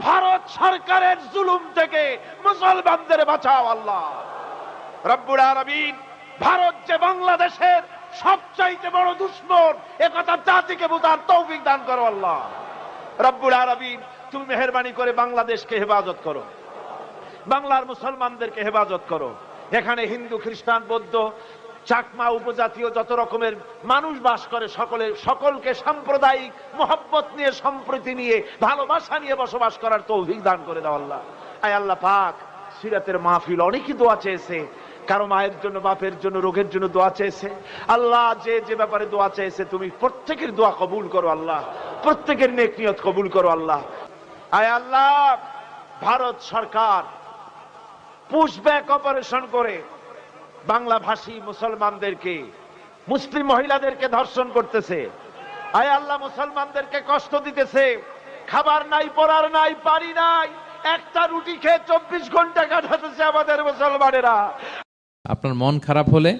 ভারত সরকারের জুলুম থেকে মুসলমানদের বাঁচাও আল্লাহ। রব্বুল আলামিন ভারত যে বাংলাদেশের সবচাইতে বড় দুশ্মন একথা জাতিকে বোঝার তৌফিক দান করো আল্লাহ। রব্বুল আলামিন, তুমি মেহরবানি করে বাংলাদেশকে হেফাজত করো। বাংলার মুসলমানদেরকে হেফাজত করো। এখানে হিন্দু, খ্রিস্টান, বৌদ্ধ চাকমা উপজাতীয় যত রকমের মানুষ বাস করে, সকলের, সকলকে সাম্প্রদায়িক মোহাব্বত নিয়ে, সম্প্রীতি নিয়ে, ভালোবাসা নিয়ে বসবাস করার তৌফিক দান করে দাও আল্লাহ। আয় আল্লাহ পাক, সিরাতের মাহফিল অনেকই দোয়া চেয়েছে। কারও মায়ের জন্য, বাপের জন্য, রোগের জন্য দোয়া চেয়েছে। আল্লাহ, যে যে ব্যাপারে দোয়া চেয়েছে, তুমি প্রত্যেকের দোয়া কবুল করো আল্লাহ। প্রত্যেকের নেক নিয়ত কবুল করো আল্লাহ। আয় আল্লাহ, ভারত সরকার পুশব্যাক অপারেশন করে বাংলা ভাষী মুসলমানদেরকে, মুসলিম মহিলাদেরকে ধর্ষণ করতেছে। আয় আল্লাহ, মুসলমানদেরকে কষ্ট দিতেছে। খাবার নাই পড়ার নাই পারি নাই, একটা রুটি খেয়ে চব্বিশ ঘণ্টা কাটাতেছে আমাদের মুসলমানেরা। আপনার মন খারাপ হলে